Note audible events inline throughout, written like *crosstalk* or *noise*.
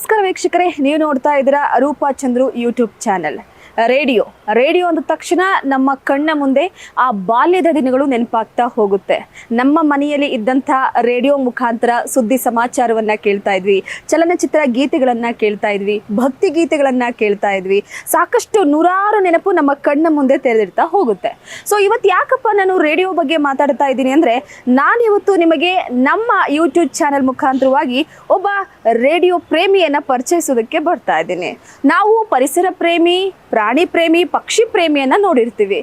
ನಮಸ್ಕಾರ ವೀಕ್ಷಕರೇ ನೀವು ನೋಡ್ತಾ ಇದ್ದೀರಾ Roopa Chandru YouTube channel. Radio. Radio ಅಂದ ತಕ್ಷಣ ನಮ್ಮ ಕಣ್ಣ ಮುಂದೆ ಆ ಬಾಲ್ಯದ ದಿನಗಳು ನೆನಪಾಗ್ತಾ ಹೋಗುತ್ತೆ. ನಮ್ಮ ಮನೆಯಲ್ಲಿ ಇದ್ದಂಥ ರೇಡಿಯೋ ಮುಖಾಂತರ ಸುದ್ದಿ ಸಮಾಚಾರವನ್ನ ಕೇಳ್ತಾ ಇದ್ವಿ. ಚಲನಚಿತ್ರ ಗೀತೆಗಳನ್ನು ಕೇಳ್ತಾ ಇದ್ವಿ. ಭಕ್ತಿ ಗೀತೆಗಳನ್ನು ಕೇಳ್ತಾ ಇದ್ವಿ. ಸಾಕಷ್ಟು ನೂರಾರು ನೆನಪು ನಮ್ಮ ಕಣ್ಣ ಮುಂದೆ ತೆರೆದಿರ್ತಾ ಹೋಗುತ್ತೆ. ಸೊ ಇವತ್ತು ಯಾಕಪ್ಪ ನಾನು ರೇಡಿಯೋ ಬಗ್ಗೆ ಮಾತಾಡ್ತಾ ಇದ್ದೀನಿ ಅಂದರೆ ನಾನಿವತ್ತು ನಿಮಗೆ ನಮ್ಮ ಯೂಟ್ಯೂಬ್ ಚಾನೆಲ್ ಮುಖಾಂತರವಾಗಿ ಒಬ್ಬ ರೇಡಿಯೋ ಪ್ರೇಮಿಯನ್ನು ಪರಿಚಯಿಸೋದಕ್ಕೆ ಬರ್ತಾ ಇದ್ದೀನಿ. ನಾವು ಪರಿಸರ ಪ್ರೇಮಿ ಪ್ರಾಣಿ ಪ್ರೇಮಿ, ಪಕ್ಷಿ ಪ್ರೇಮಿಯನ್ನ ನೋಡಿರ್ತೀವಿ.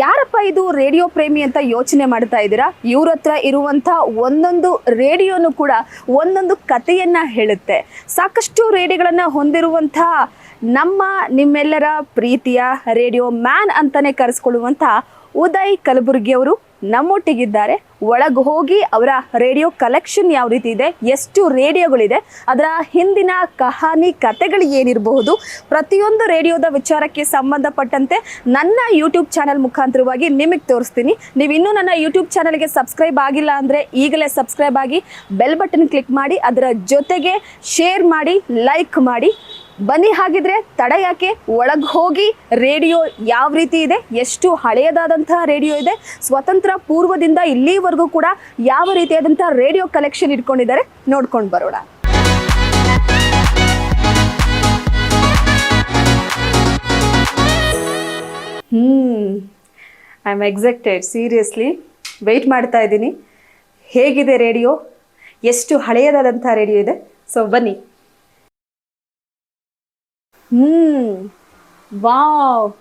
ಯಾರಪ್ಪ ಇದು ರೇಡಿಯೋ ಪ್ರೇಮಿ ಅಂತ ಯೋಚನೆ ಮಾಡ್ತಾ ಇದ್ದೀರಾ? ಇವ್ರ ಹತ್ರ ಇರುವಂಥ ಒಂದೊಂದು ರೇಡಿಯೋನು ಕೂಡ ಒಂದೊಂದು ಕಥೆಯನ್ನ ಹೇಳುತ್ತೆ. ಸಾಕಷ್ಟು ರೇಡಿಯೋಗಳನ್ನು ಹೊಂದಿರುವಂಥ ನಮ್ಮ ನಿಮ್ಮೆಲ್ಲರ ಪ್ರೀತಿಯ ರೇಡಿಯೋ ಮ್ಯಾನ್ ಅಂತಾನೆ ಕರೆಸ್ಕೊಳ್ಳುವಂಥ ಉದಯ್ ಕಲಬುರ್ಗಿ ಅವರು ನಮ್ಮೊಟ್ಟಿಗಿದ್ದಾರೆ. ಒಳಗೆ ಹೋಗಿ ಅವರ ರೇಡಿಯೋ ಕಲೆಕ್ಷನ್ ಯಾವ ರೀತಿ ಇದೆ, ಎಷ್ಟು ರೇಡಿಯೋಗಳಿದೆ, ಅದರ ಹಿಂದಿನ ಕಹಾನಿ ಕತೆಗಳು ಏನಿರಬಹುದು, ಪ್ರತಿಯೊಂದು ರೇಡಿಯೋದ ವಿಚಾರಕ್ಕೆ ಸಂಬಂಧಪಟ್ಟಂತೆ ನನ್ನ ಯೂಟ್ಯೂಬ್ ಚಾನಲ್ ಮುಖಾಂತರವಾಗಿ ನಿಮಗೆ ತೋರಿಸ್ತೀನಿ. ನೀವು ಇನ್ನೂ ನನ್ನ ಯೂಟ್ಯೂಬ್ ಚಾನಲ್ಗೆ ಸಬ್ಸ್ಕ್ರೈಬ್ ಆಗಿಲ್ಲ ಅಂದರೆ ಈಗಲೇ ಸಬ್ಸ್ಕ್ರೈಬ್ ಆಗಿ ಬೆಲ್ ಬಟನ್ ಕ್ಲಿಕ್ ಮಾಡಿ, ಅದರ ಜೊತೆಗೆ ಶೇರ್ ಮಾಡಿ, ಲೈಕ್ ಮಾಡಿ. ಬನ್ನಿ ಹಾಗಿದ್ರೆ ತಡ ಯಾಕೆ? ಒಳಗೆ ಹೋಗಿ ರೇಡಿಯೋ ಯಾವ ರೀತಿ ಇದೆ? ಎಷ್ಟು ಹಳೆಯದಾದಂತಹ ರೇಡಿಯೋ ಇದೆ? ಸ್ವತಂತ್ರ ಪೂರ್ವದಿಂದ ಇಲ್ಲಿವರೆಗೂ ಕೂಡ ಯಾವ ರೀತಿಯಾದಂತಹ ರೇಡಿಯೋ ಕಲೆಕ್ಷನ್ ಇಟ್ಕೊಂಡಿದ್ದಾರೆ? ನೋಡ್ಕೊಂಡು ಬರೋಣ. ಹ್ಮ್ I am expected seriously wait ಮಾಡ್ತಾ ಇದ್ದೀನಿ. ಹೇಗಿದೆ ರೇಡಿಯೋ? ಎಷ್ಟು ಹಳೆಯದಾದಂಥ ರೇಡಿಯೋ ಇದೆ? ಸೊ ಬನ್ನಿ. ಹ್ಮ್. Wow.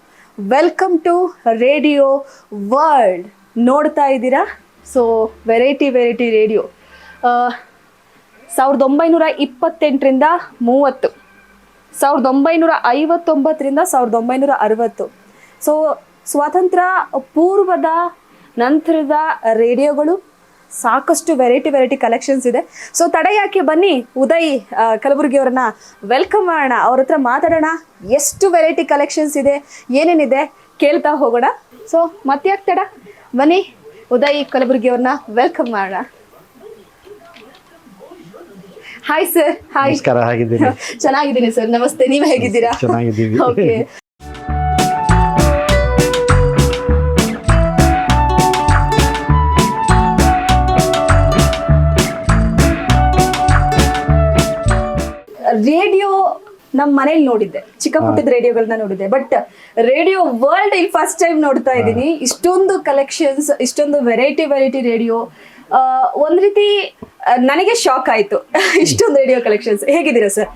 Welcome to radio world ನೋಡ್ತಾ ಇದ್ದೀರಾ? ಸೊ ವೆರೈಟಿ ವೆರೈಟಿ ರೇಡಿಯೋ ಸಾವಿರದ ಒಂಬೈನೂರ ಇಪ್ಪತ್ತೆಂಟರಿಂದ ಮೂವತ್ತು. ಸಾವಿರದ ಒಂಬೈನೂರ ಐವತ್ತೊಂಬತ್ತರಿಂದ ಸಾವಿರದ ಒಂಬೈನೂರ ಅರವತ್ತು. ಸೊ ಸ್ವಾತಂತ್ರ್ಯ ಪೂರ್ವದ ನಂತರದ ರೇಡಿಯೋಗಳು ಸಾಕಷ್ಟು ವೆರೈಟಿ ವೆರೈಟಿ ಕಲೆಕ್ಷನ್ಸ್ ಇದೆ. ಸೊ ತಡ ಯಾಕೆ ಬನ್ನಿ? ಉದಯ್ ಕಲಬುರ್ಗಿ ಅವ್ರನ್ನ ವೆಲ್ಕಮ್ ಮಾಡೋಣ. ಅವ್ರ ಹತ್ರ ಮಾತಾಡೋಣ. ಎಷ್ಟು ವೆರೈಟಿ ಕಲೆಕ್ಷನ್ಸ್ ಇದೆ? ಏನೇನಿದೆ? ಕೇಳ್ತಾ ಹೋಗೋಣ. ಸೊ ಮತ್ತೆ ಯಾಕೆ ತಡ? ಬನ್ನಿ. ಉದಯ್ ಕಲಬುರ್ಗಿ ಅವ್ರನ್ನ ವೆಲ್ಕಮ್ ಮಾಡೋಣ ಹಾಯ್ ಸರ್ ಹಾಯ್ ಚೆನ್ನಾಗಿದ್ದೀನಿ ಸರ್ ನಮಸ್ತೆ. ನೀವು ಹೇಗಿದ್ದೀರಾ. ಓಕೆ ರೇಡಿಯೋ ನಮ್ಮ ಮನೇಲಿ ನೋಡಿದ್ದೆ. ಚಿಕ್ಕ ಪುಟ್ಟದ ರೇಡಿಯೋಗಳನ್ನ ನೋಡಿದ್ದೆ. ಬಟ್ ರೇಡಿಯೋ ವರ್ಲ್ಡ್ ಇಲ್ಲಿ ಫಸ್ಟ್ ಟೈಮ್ ನೋಡ್ತಾ ಇದ್ದೀನಿ. ಇಷ್ಟೊಂದು ಕಲೆಕ್ಷನ್ಸ್ ಇಷ್ಟೊಂದು ವೆರೈಟಿ ವೆರೈಟಿ ರೇಡಿಯೋ. ಒಂದ್ ರೀತಿ ನನಗೆ ಶಾಕ್ ಆಯ್ತು. *laughs* ಇಷ್ಟೊಂದು ರೇಡಿಯೋ ಕಲೆಕ್ಷನ್ಸ್. ಹೇಗಿದ್ದೀರಾ ಸರ್?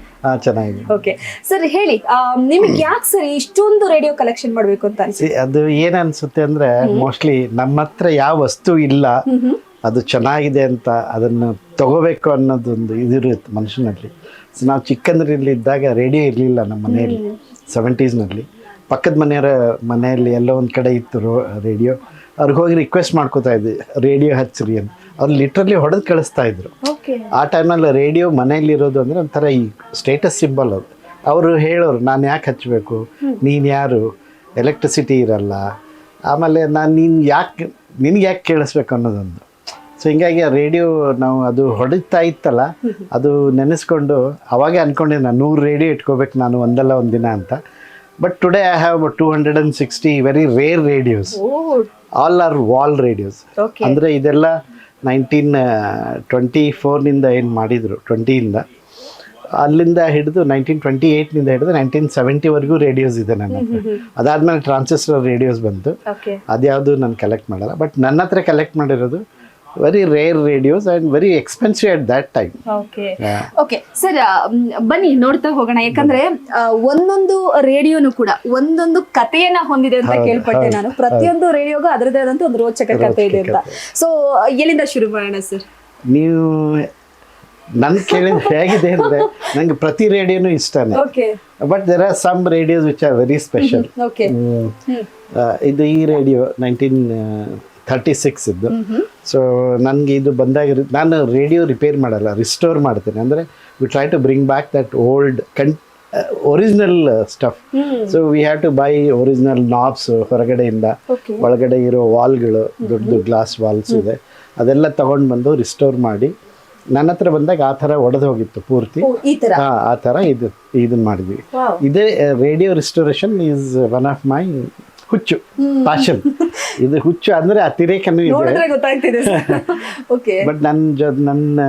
ಚೆನ್ನಾಗಿದೆ ಓಕೆ. ಸರ್ ಹೇಳಿ ನಿಮ್ಗೆ ಯಾಕೆ ಸರ್ ಇಷ್ಟೊಂದು ರೇಡಿಯೋ ಕಲೆಕ್ಷನ್ ಮಾಡಬೇಕು ಅಂತ ಅನ್ಸುತ್ತೆ? ಅದು ಏನ್ ಅನ್ಸುತ್ತೆ ಅಂದ್ರೆ ಮೋಸ್ಟ್ಲಿ ನಮ್ಮ ಹತ್ರ ಯಾವ ವಸ್ತು ಇಲ್ಲ ಅದು ಚೆನ್ನಾಗಿದೆ ಅಂತ ಅದನ್ನು ತಗೋಬೇಕು ಅನ್ನೋದೊಂದು ಇದಿರುತ್ತೆ ಮನುಷ್ಯನಲ್ಲಿ. ನಾವು ಚಿಕ್ಕಂದ್ರಲ್ಲಿದ್ದಾಗ ರೇಡಿಯೋ ಇರಲಿಲ್ಲ ನಮ್ಮ ಮನೆಯಲ್ಲಿ ಸೆವೆಂಟೀಸ್ನಲ್ಲಿ ಪಕ್ಕದ ಮನೆಯವರ ಮನೆಯಲ್ಲಿ ಎಲ್ಲೋ ಒಂದು ಕಡೆ ಇತ್ತು ರೋ ರೇಡಿಯೋ. ಅವ್ರಿಗೆ ಹೋಗಿ ರಿಕ್ವೆಸ್ಟ್ ಮಾಡ್ಕೋತಾ ಇದ್ವಿ ರೇಡಿಯೋ ಹಚ್ಚಿರಿ ಅಂತ. ಅವ್ರು ಲಿಟ್ರಲಿ ಹೊಡೆದು ಕಳಿಸ್ತಾ ಇದ್ರು. ಆ ಟೈಮಲ್ಲಿ ರೇಡಿಯೋ ಮನೆಯಲ್ಲಿರೋದು ಅಂದರೆ ಒಂಥರ ಈ ಸ್ಟೇಟಸ್ ಸಿಂಬಲ್ ಅದು. ಅವರು ಹೇಳೋರು ನಾನು ಯಾಕೆ ಹಚ್ಚಬೇಕು ನೀನು ಯಾರು? ಎಲೆಕ್ಟ್ರಿಸಿಟಿ ಇರಲ್ಲ. ಆಮೇಲೆ ನಾನು ನೀನು ಯಾಕೆ ನಿನಗೆ ಯಾಕೆ ಕೇಳಿಸ್ಬೇಕು ಅನ್ನೋದೊಂದು. ಸೊ ಹಿಂಗಾಗಿ ಆ ರೇಡಿಯೋ ನಾವು ಅದು ಹೊಡಿತಾ ಇತ್ತಲ್ಲ ಅದು ನೆನೆಸ್ಕೊಂಡು ಅವಾಗೇ ಅಂದ್ಕೊಂಡೆ ನಾನು ನೂರು ರೇಡಿಯೋ ಇಟ್ಕೋಬೇಕು ನಾನು ಒಂದಲ್ಲ ಒಂದು ದಿನ ಅಂತ. But today I have two hundred and sixty very rare radios all are valve radios ಅಂದರೆ ಇದೆಲ್ಲ ನೈನ್ಟೀನ್ ಟ್ವೆಂಟಿ ಫೋರ್ನಿಂದ ಏನು ಮಾಡಿದರು ಟ್ವೆಂಟಿಯಿಂದ ಅಲ್ಲಿಂದ ಹಿಡಿದು ನೈನ್ಟೀನ್ ಟ್ವೆಂಟಿ ಏಯ್ಟ್ನಿಂದ ಹಿಡಿದು ನೈನ್ಟೀನ್ ಸೆವೆಂಟಿವರೆಗೂ ರೇಡಿಯೋಸ್ ಇದೆ ನನ್ನ ಹತ್ರ. ಅದಾದಮೇಲೆ ಟ್ರಾನ್ಸಿಸ್ಟರ್ ರೇಡಿಯೋಸ್ ಬಂತು. ಅದ್ಯಾವುದು ನಾನು ಕಲೆಕ್ಟ್ ಮಾಡಲ್ಲ. ಬಟ್ ನನ್ನ ಹತ್ರ ಕಲೆಕ್ಟ್ ಮಾಡಿರೋದು very rare radios and very expensive at that time okay okay sir ಬನ್ನಿ ನೋಡ್ತಾ ಹೋಗೋಣ. ಯಾಕಂದ್ರೆ ಒಂದೊಂದು ರೇಡಿಯೋನು ಕೂಡ ಒಂದೊಂದು ಕಥೆಯನ್ನ ಹೊಂದಿದೆ ಅಂತ ಕೇಳ್ಪಟ್ಟೆ ನಾನು. ಪ್ರತಿಯೊಂದು ರೇಡಿಯೋಗೂ ಅದರದೇ ಆದಂತ ಒಂದು ರೋಚಕ ಕಥೆ ಇದೆ ಅಂತ. ಸೊ ಎಲ್ಲಿಂದ ಶುರು ಮಾಡೋಣ ಸರ್ ನೀವು ನನ್ ಕೇಳಿದ ಹೇಗಿದೆ ಅಂದ್ರೆ ನಂಗೆ ಪ್ರತಿ ರೇಡಿಯೋನು ಇಷ್ಟನೇ. But there are some radios which are very special ಇದು ಈ ರೇಡಿಯೋ ನೈನ್ಟೀನ್ ಥರ್ಟಿ ಸಿಕ್ಸ್ ಇದ್ದು ಸೊ ನನಗೆ ಇದು ಬಂದಾಗ ನಾನು ರೇಡಿಯೋ ರಿಪೇರ್ ಮಾಡಲ್ಲ ರಿಸ್ಟೋರ್ ಮಾಡ್ತೇನೆ. ಅಂದರೆ we try to bring back that old con original stuff so we have to buy original knobs ಹೊರಗಡೆಯಿಂದ ಒಳಗಡೆ ಇರೋ ವಾಲ್ಗಳು ದೊಡ್ಡ ಗ್ಲಾಸ್ ವಾಲ್ಸ್ ಇದೆ. ಅದೆಲ್ಲ ತಗೊಂಡು ಬಂದು ರಿಸ್ಟೋರ್ ಮಾಡಿ ನನ್ನ ಹತ್ರ ಬಂದಾಗ ಆ ಥರ ಒಡೆದು ಹೋಗಿತ್ತು ಪೂರ್ತಿ. ಹಾಂ ಆ ಥರ ಇದು ಇದನ್ನ ಮಾಡಿದ್ವಿ. ಇದೇ radio restoration is one of my ಹುಚ್ಚು. ಪ್ಯಾಷನ್ ಇದು ಹುಚ್ಚು ಅಂದ್ರೆ ಅತಿರೇಕನೂ ಇದೆ. ಗೊತ್ತಾಗ್ತಿದೆ *laughs* ಓಕೆ. ಬಟ್ ನನ್ನ ಜೊ ನನ್ನ